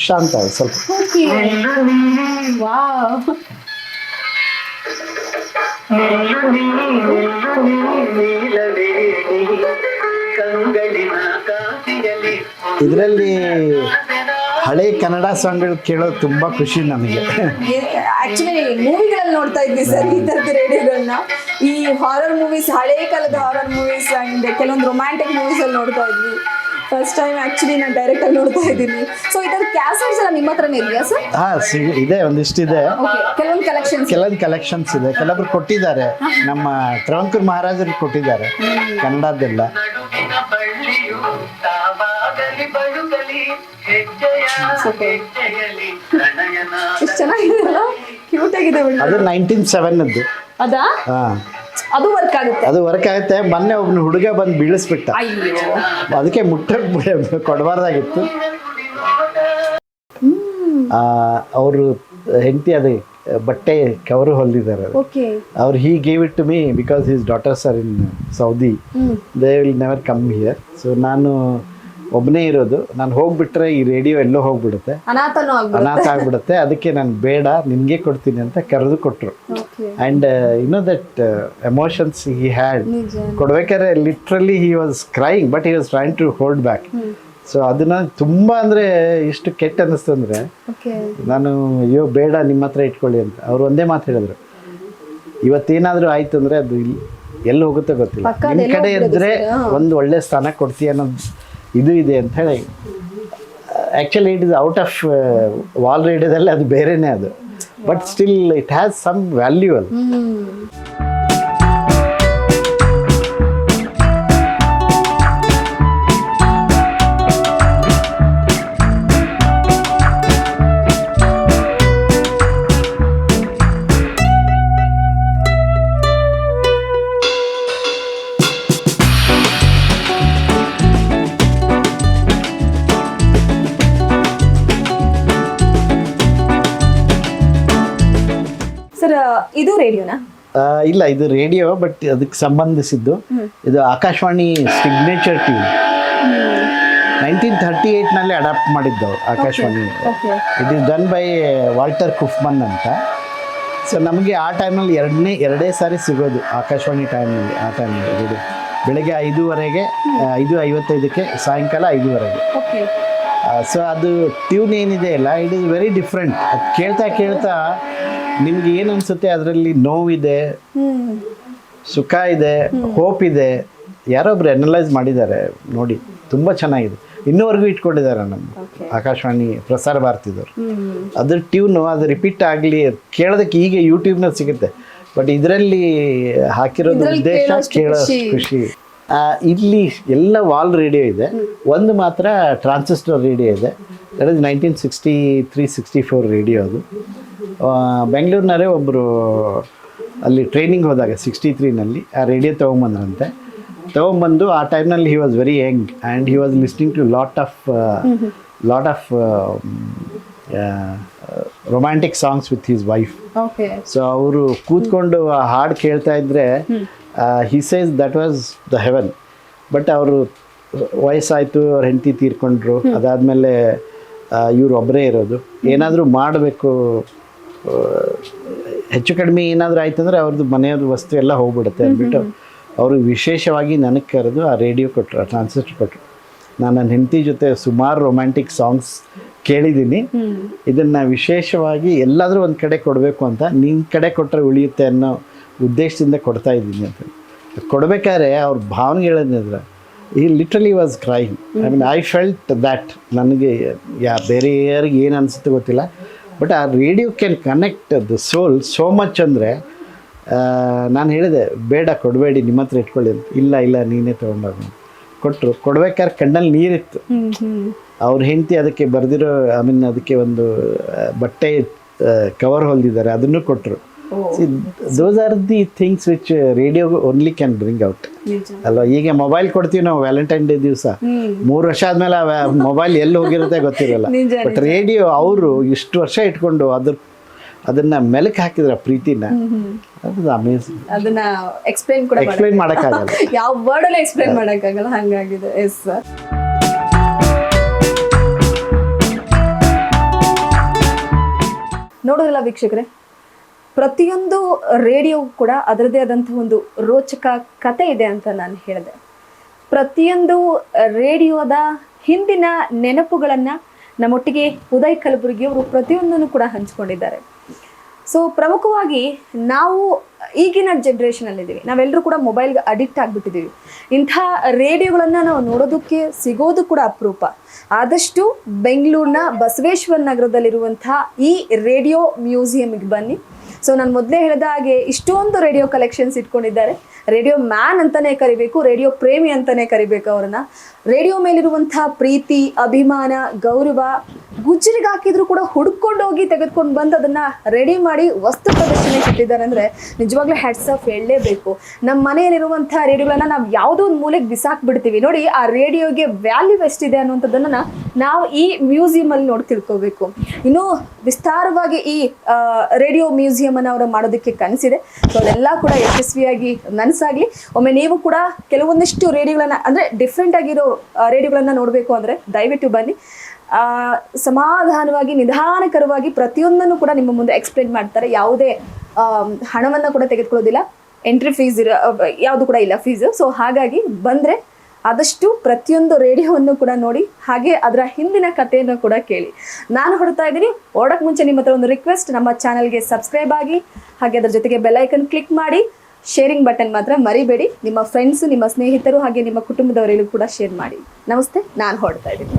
ಶಾಂತ ಸ್ವಲ್ಪ ಓಕೆ ವಾವ್ ಇದರಲ್ಲಿ ಹಳೆ ಕನ್ನಡ ಸಾಂಗ್ಗಳು ಕೇಳೋದು ತುಂಬ ಖುಷಿ ನಮಗೆ. ಆಕ್ಚುಲಿ ಮೂವಿಗಳಲ್ಲಿ ನೋಡ್ತಾ ಇದ್ವಿ ಸರ್ ಈ ತರದ ರೇಡಿಯೋಗಳನ್ನ. ಈ ಹಾರರ್ ಮೂವೀಸ್ ಹಳೆ ಕಾಲದ ಹಾರರ್ ಮೂವೀಸ್ ಅಂಡ್ ಕೆಲವೊಂದು ರೊಮ್ಯಾಂಟಿಕ್ ಮೂವೀಸ್ ಅಲ್ಲಿ ನೋಡ್ತಾ ಇದ್ವಿ. ಫಸ್ಟ್ ಟೈಮ್ ಆಕ್ಚುಲಿ ನಾನು ಡೈರೆಕ್ಟ್ ಆಗಿ ನೋಡ್ತಾ ಇದ್ದೀನಿ. ಸೊ ಇದರ ಕ್ಯಾಸೆಟ್ಸ್ ಎಲ್ಲ ನಿಮ್ಮ ಹತ್ರನೇ ಇದೆಯಾ ಸರ್? ಹಾಂ ಸಿ ಇದೆ ಒಂದಿಷ್ಟು ಇದೆ ಕೆಲವೊಂದು ಕಲೆಕ್ಷನ್ಸ್ ಕೆಲವೊಂದು ಕಲೆಕ್ಷನ್ಸ್ ಇದೆ. ಕೆಲವೊಬ್ರು ಕೊಟ್ಟಿದ್ದಾರೆ. ನಮ್ಮ ಟ್ರವಂಕೂರ್ ಮಹಾರಾಜರು ಕೊಟ್ಟಿದ್ದಾರೆ. ಕನ್ನಡದ್ದೆಲ್ಲ. ಹೆಜ್ಜೆಯ ಹೆಜ್ಜೆಯಲಿ ಪ್ರಣಯನ ಎಷ್ಟು ಕ್ಯೂಟ್ ಆಗಿದೆ ಅದು ನೈನ್ಟೀನ್ ಸೆವೆನ್ನದ್ದು ಅದಾ? ಹಾಂ. ಅದು ವರ್ಕ್ ಆಗುತ್ತೆ. ಅದು ವರ್ಕ್ ಆಗುತ್ತೆ. ಮೊನ್ನೆ ಒಬ್ಬನು ಹುಡುಗ ಬಂದು ಬೀಳಿಸ್ಬಿಟ್ಟ. ಅಯ್ಯೋ. ಅದಕ್ಕೆ ಮುಟ್ಟಕ್ಕೆ ಕೊಡಬಾರ್ದಾಗಿತ್ತು. ಅವರು ಹೆಂಡತಿ ಅದು ಬಟ್ಟೆ ಕವರು ಹೊಲಿದಿದ್ದಾರೆ ಓಕೆ ಅವ್ರು he gave it to me because his daughters are in Saudi they will never come here so ನಾನು ಒಬ್ಬನೇ ಇರೋದು. ನಾನು ಹೋಗ್ಬಿಟ್ರೆ ಈ ರೇಡಿಯೋ ಎಲ್ಲೋ ಹೋಗ್ಬಿಡುತ್ತೆ. ಅನಾಥ ಆಗ್ಬಿಡುತ್ತೆ. ಅದಕ್ಕೆ ನಾನು ಬೇಡ ನಿನಗೆ ಕೊಡ್ತೀನಿ ಅಂತ ಕರೆದು ಕೊಟ್ಟರು and no that emotions he had ಕೊಡ್ಬೇಕಾದ್ರೆ literally he was crying but he was trying to hold back so ಅದನ್ನ ತುಂಬ ಅಂದರೆ ಎಷ್ಟು ಕೆಟ್ಟ ಅನ್ನಿಸ್ತು ಅಂದರೆ ನಾನು ಅಯ್ಯೋ ಬೇಡ ನಿಮ್ಮ ಹತ್ರ ಇಟ್ಕೊಳ್ಳಿ ಅಂತ. ಅವ್ರು ಒಂದೇ ಮಾತು ಹೇಳಿದ್ರು. ಇವತ್ತೇನಾದರೂ ಆಯ್ತು ಅಂದರೆ ಅದು ಇಲ್ಲಿ ಎಲ್ಲಿ ಹೋಗುತ್ತೆ ಗೊತ್ತಿಲ್ಲ. ನಿಮ್ಮ ಕಡೆ ಇದ್ರೆ ಇದ್ದರೆ ಒಂದು ಒಳ್ಳೆ ಸ್ಥಾನ ಕೊಡ್ತೀಯ ಅನ್ನೋದು ಇದು ಇದೆ ಅಂತ ಹೇಳಿ. Actually it is out of wall ರೇಡಿಯೋದಲ್ಲಿ ಅದು ಬೇರೆನೇ ಅದು. But still it has some value ಅದು ಇಲ್ಲ ಇದು ರೇಡಿಯೋ ಬಟ್ ಅದಕ್ಕೆ ಸಂಬಂಧಿಸಿದ್ದು. ಇದು Akashvani signature TV nineteen thirty ಏಯ್ಟ್ನಲ್ಲಿ adapt ಮಾಡಿದ್ದು Akashvani. It is done by Walter Kaufmann ಅಂತ. ಸೊ ನಮಗೆ ಆ ಟೈಮಲ್ಲಿ ಎರಡನೇ ಎರಡೇ ಸಾರಿ ಸಿಗೋದು ಆಕಾಶವಾಣಿ ಟೈಮಲ್ಲಿ ಆ ಟೈಮಲ್ಲಿ ಇದು ಬೆಳಗ್ಗೆ ಐದೂವರೆಗೆ ಐದು ಐವತ್ತೈದಕ್ಕೆ ಸಾಯಂಕಾಲ ಐದೂವರೆಗೆ. ಸೊ ಅದು ಟ್ಯೂನ್ ಏನಿದೆ ಅಲ್ಲ ಇಟ್ ಈಸ್ ವೆರಿ ಡಿಫ್ರೆಂಟ್ ಅದು ಕೇಳ್ತಾ ಕೇಳ್ತಾ ನಿಮ್ಗೆ ಏನು ಅನ್ಸುತ್ತೆ? ಅದರಲ್ಲಿ ನೋವಿದೆ ಸುಖ ಇದೆ ಹೋಪ್ ಇದೆ. ಯಾರೊಬ್ರು ಅನಲೈಸ್ ಮಾಡಿದ್ದಾರೆ. ನೋಡಿ ತುಂಬ ಚೆನ್ನಾಗಿದೆ. ಇನ್ನೂವರೆಗೂ ಇಟ್ಕೊಂಡಿದ್ದಾರೆ ನಮ್ಮ ಆಕಾಶವಾಣಿ ಪ್ರಸಾರ ಭಾರತಿದವರು. ಅದ್ರ ಟ್ಯೂನು ಅದು ರಿಪೀಟ್ ಆಗಲಿ ಕೇಳೋದಕ್ಕೆ ಈಗ ಯೂಟ್ಯೂಬ್ನಲ್ಲಿ ಸಿಗುತ್ತೆ. ಬಟ್ ಇದರಲ್ಲಿ ಹಾಕಿರೋದು ಉದ್ದೇಶ ಕೇಳೋಷ್ಟು ಕೇಳೋ ಖುಷಿ. ಇಲ್ಲಿ ಎಲ್ಲ ವಾಲ್ ರೇಡಿಯೋ ಇದೆ. ಒಂದು ಮಾತ್ರ ಟ್ರಾನ್ಸಿಸ್ಟರ್ ರೇಡಿಯೋ ಇದೆ. Nineteen sixty three sixty four radio ಅದು. ಬೆಂಗಳೂರಿನವರೇ ಒಬ್ಬರು ಅಲ್ಲಿ ಟ್ರೈನಿಂಗ್ ಹೋದಾಗ ಸಿಕ್ಸ್ಟಿ ತ್ರೀನಲ್ಲಿ ಆ ರೇಡಿಯೋ ತೊಗೊಂಬಂದ್ರಂತೆ. ತೊಗೊಂಬಂದು ಆ ಟೈಮ್ನಲ್ಲಿ he was very young and he was listening to lot of lot of romantic songs with his wife so ಅವರು ಕೂತ್ಕೊಂಡು ಆ ಹಾಡು ಕೇಳ್ತಾ ಇದ್ರೆ he says that was the heaven but ಅವರು ವಯಸ್ಸಾಯಿತು ಅವ್ರ ಹೆಂಡತಿ ತೀರ್ಕೊಂಡ್ರು. ಅದಾದಮೇಲೆ ಇವರು ಒಬ್ಬರೇ ಇರೋದು. ಏನಾದರೂ ಮಾಡಬೇಕು ಹೆಚ್ಚು ಕಡಿಮೆ ಏನಾದರೂ ಆಯ್ತಂದ್ರೆ ಅವ್ರದ್ದು ಮನೆಯವ್ರ ವಸ್ತು ಎಲ್ಲ ಹೋಗ್ಬಿಡುತ್ತೆ ಅಂದ್ಬಿಟ್ಟು ಅವರು ವಿಶೇಷವಾಗಿ ನನಗೆ ಕರೆದು ಆ ರೇಡಿಯೋ ಕೊಟ್ಟರು ಟ್ರಾನ್ಸಿಸ್ಟರ್ ಕೊಟ್ಟರು ನಾನು ನನ್ನ ಹೆಂಡತಿ ಜೊತೆ ಸುಮಾರು ರೊಮ್ಯಾಂಟಿಕ್ ಸಾಂಗ್ಸ್ ಕೇಳಿದ್ದೀನಿ. ಇದನ್ನು ವಿಶೇಷವಾಗಿ ಎಲ್ಲಾದರೂ ಒಂದು ಕಡೆ ಕೊಡಬೇಕು ಅಂತ ನಿನ್ನ ಕಡೆ ಕೊಟ್ಟರೆ ಉಳಿಯುತ್ತೆ ಅನ್ನೋ ಉದ್ದೇಶದಿಂದ ಕೊಡ್ತಾ ಇದ್ದೀನಿ ಅಂತ. ಕೊಡಬೇಕಾದ್ರೆ ಅವ್ರ ಭಾವನೆಗಳನ್ನಿದ್ರೆ ಈ literally was crime I mean I felt that ನನಗೆ ಯಾ ಬೇರೆ ಯಾರಿಗೆ ಏನು ಅನಿಸುತ್ತೆ ಗೊತ್ತಿಲ್ಲ. ಬಟ್ ಆ radio can connect the soul so much ಅಂದರೆ ನಾನು ಹೇಳಿದೆ ಬೇಡ ಕೊಡಬೇಡಿ ನಿಮ್ಮ ಹತ್ರ ಇಟ್ಕೊಳ್ಳಿ ಅಂತ. ಇಲ್ಲ ಇಲ್ಲ ನೀನೇ ತೊಗೊಂಡೋಗ ಕೊಟ್ಟರು ಕೊಡ್ಬೇಕಾದ್ರೆ ಕಣ್ಣಲ್ಲಿ ನೀರಿತ್ತು. ಅವ್ರ ಹೆಂಡತಿ ಅದಕ್ಕೆ ಬರೆದಿರೋ ಐ ಮೀನ್ ಅದಕ್ಕೆ ಒಂದು ಬಟ್ಟೆ ಕವರ್ ಹೊಲ್ದಿದ್ದಾರೆ ಅದನ್ನು ಕೊಟ್ಟರು those are the things which radio only can bring out ಅಲ್ವಾ ಈಗ ಮೊಬೈಲ್ ಕೊಡ್ತೀವಿ ನಾವು ವ್ಯಾಲೆಂಟೈನ್ ಡೇ ದಿವಸ. ಮೂರು ವರ್ಷ ಆದ್ಮೇಲೆ ಮೊಬೈಲ್ ಎಲ್ಲಿ ಹೋಗಿರುತ್ತೆ ಗೊತ್ತಿರಲ್ಲ. *laughs* ಬಟ್ ರೇಡಿಯೋ ಅವರು ಇಷ್ಟು ವರ್ಷ ಇಟ್ಕೊಂಡು ಅದ್ರ ಅದನ್ನ ಮೆಲಕ್ ಹಾಕಿದ್ರ ಪ್ರೀತಿನ. ಅದು ಅಮೇಝಿಂಗ್ ಅದನ್ನ ಎಕ್ಸ್ಪ್ಲೈನ್ ಕೂಡ ಎಕ್ಸ್ಪ್ಲೈನ್ ಮಾಡೋಕ್ಕಾಗಲ್ಲ. *laughs* ಯಾವ ವರ್ಡ್ ಅಲ್ಲಿ ಎಕ್ಸ್ಪ್ಲೈನ್ ಮಾಡಕ್ಕಾಗಲ್ಲ. ಹಂಗಾಗಿದೆ. ಎಸ್ ಸರ್ ನೋಡೋದಿಲ್ಲ ವೀಕ್ಷಕರೇ? ಪ್ರತಿಯೊಂದು ರೇಡಿಯೋ ಕೂಡ ಅದರದೇ ಆದಂಥ ಒಂದು ರೋಚಕ ಕತೆ ಇದೆ ಅಂತ ನಾನು ಹೇಳಿದೆ. ಪ್ರತಿಯೊಂದು ರೇಡಿಯೋದ ಹಿಂದಿನ ನೆನಪುಗಳನ್ನ ನಮ್ಮೊಟ್ಟಿಗೆ ಉದಯ್ ಕಲಬುರ್ಗಿಯವರು ಪ್ರತಿಯೊಂದನ್ನು ಕೂಡ ಹಂಚಿಕೊಂಡಿದ್ದಾರೆ. ಸೊ ಪ್ರಮುಖವಾಗಿ ನಾವು ಈಗಿನ ಜನ್ರೇಷನಲ್ಲಿದ್ದೀವಿ ನಾವೆಲ್ಲರೂ ಕೂಡ ಮೊಬೈಲ್ಗೆ ಅಡಿಕ್ಟ್ ಆಗಿಬಿಟ್ಟಿದ್ದೀವಿ ಇಂಥ ರೇಡಿಯೋಗಳನ್ನು ನಾವು ನೋಡೋದಕ್ಕೆ ಸಿಗೋದು ಕೂಡ ಅಪರೂಪ. ಆದಷ್ಟು ಬೆಂಗಳೂರಿನ ಬಸವೇಶ್ವರ ನಗರದಲ್ಲಿರುವಂಥ ಈ ರೇಡಿಯೋ ಮ್ಯೂಸಿಯಂಗೆ ಬನ್ನಿ. ಸೊ ನಾನು ಮೊದಲೇ ಹೇಳಿದ ಹಾಗೆ ಇಷ್ಟೊಂದು ರೇಡಿಯೋ ಕಲೆಕ್ಷನ್ಸ್ ಇಟ್ಕೊಂಡಿದ್ದಾರೆ. ರೇಡಿಯೋ ಮ್ಯಾನ್ ಅಂತಾನೆ ಕರಿಬೇಕು, ರೇಡಿಯೋ ಪ್ರೇಮಿ ಅಂತಾನೆ ಕರಿಬೇಕು ಅವ್ರನ್ನ. ರೇಡಿಯೋ ಮೇಲಿರುವಂತಹ ಪ್ರೀತಿ, ಅಭಿಮಾನ, ಗೌರವ ಗುಜ್ಜರಿಗೆ ಹಾಕಿದ್ರು ಕೂಡ ಹುಡ್ಕೊಂಡು ಹೋಗಿ ತೆಗೆದುಕೊಂಡು ಬಂದು ಅದನ್ನ ರೆಡಿ ಮಾಡಿ ವಸ್ತು ಪ್ರದರ್ಶನಕ್ಕೆ ಇಟ್ಟಿದ್ದಾರೆ ಅಂದ್ರೆ ನಿಜವಾಗ್ಲೂ ಹ್ಯಾಟ್ಸ್ ಆಫ್ ಹೇಳಲೇಬೇಕು. ನಮ್ಮ ಮನೆಯಲ್ಲಿರುವಂತಹ ರೇಡಿಯೋಗಳನ್ನ ನಾವು ಯಾವುದೋ ಒಂದು ಮೂಲೆಗೆ ಬಿಸಾಕ್ಬಿಡ್ತೀವಿ. ನೋಡಿ, ಆ ರೇಡಿಯೋಗೆ ವ್ಯಾಲ್ಯೂ ಎಷ್ಟಿದೆ ಅನ್ನುವಂಥದ್ದನ್ನ ನಾವು ಈ ಮ್ಯೂಸಿಯಂ ಅಲ್ಲಿ ನೋಡಿ ತಿಳ್ಕೋಬೇಕು. ಇನ್ನು ವಿಸ್ತಾರವಾಗಿ ಈ ರೇಡಿಯೋ ಮ್ಯೂಸಿಯಂ ಅನ್ನ ಅವರು ಮಾಡೋದಕ್ಕೆ ಕನಸಿದೆ. ಸೊ ಅದೆಲ್ಲ ಕೂಡ ಯಶಸ್ವಿಯಾಗಿ ನನಸಾಗ್ಲಿ ಒಮ್ಮೆ ನೀವು ಕೂಡ ಕೆಲವೊಂದಿಷ್ಟು ರೇಡಿಯೋಗಳನ್ನ, ಅಂದ್ರೆ ಡಿಫ್ರೆಂಟ್ ಆಗಿರೋ ರೇಡಿಯೋಗಳನ್ನ ನೋಡಬೇಕು ಅಂದ್ರೆ ದಯವಿಟ್ಟು ಬನ್ನಿ. ಸಮಾಧಾನವಾಗಿ, ನಿಧಾನಕರವಾಗಿ ಪ್ರತಿಯೊಂದನ್ನು ಕೂಡ ನಿಮ್ಮ ಮುಂದೆ ಎಕ್ಸ್ಪ್ಲೇನ್ ಮಾಡ್ತಾರೆ. ಯಾವುದೇ ಹಣವನ್ನು ಹಣವನ್ನ ಕೂಡ ತೆಗೆದುಕೊಳ್ಳೋದಿಲ್ಲ. ಎಂಟ್ರಿ ಫೀಸ್ ಇರೋ ಯಾವುದು ಕೂಡ ಇಲ್ಲ ಫೀಸ್ ಸೊ ಹಾಗಾಗಿ ಬಂದ್ರೆ ಆದಷ್ಟು ಪ್ರತಿಯೊಂದು ರೇಡಿಯೋವನ್ನು ಕೂಡ ನೋಡಿ, ಹಾಗೆ ಅದರ ಹಿಂದಿನ ಕಥೆಯನ್ನು ಕೂಡ ಕೇಳಿ. ನಾನು ಹೊಡ್ತಾ ಇದ್ದೀನಿ. ಓಡಕ್ಕೆ ಮುಂಚೆ ನಿಮ್ಮ ಹತ್ರ ಒಂದು ರಿಕ್ವೆಸ್ಟ್ ನಮ್ಮ ಚಾನಲ್ಗೆ ಸಬ್ಸ್ಕ್ರೈಬ್ ಆಗಿ, ಹಾಗೆ ಅದರ ಜೊತೆಗೆ ಬೆಲ್ಲೈಕನ್ ಕ್ಲಿಕ್ ಮಾಡಿ. ಶೇರಿಂಗ್ ಬಟನ್ ಮಾತ್ರ ಮರಿಬೇಡಿ. ನಿಮ್ಮ ಫ್ರೆಂಡ್ಸ್ ನಿಮ್ಮ ಸ್ನೇಹಿತರು ಹಾಗೆ ನಿಮ್ಮ ಕುಟುಂಬದವರಿಗೂ ಕೂಡ ಶೇರ್ ಮಾಡಿ. ನಮಸ್ತೆ, ನಾನು ಹೊಡ್ತಾ ಇದ್ದೀನಿ.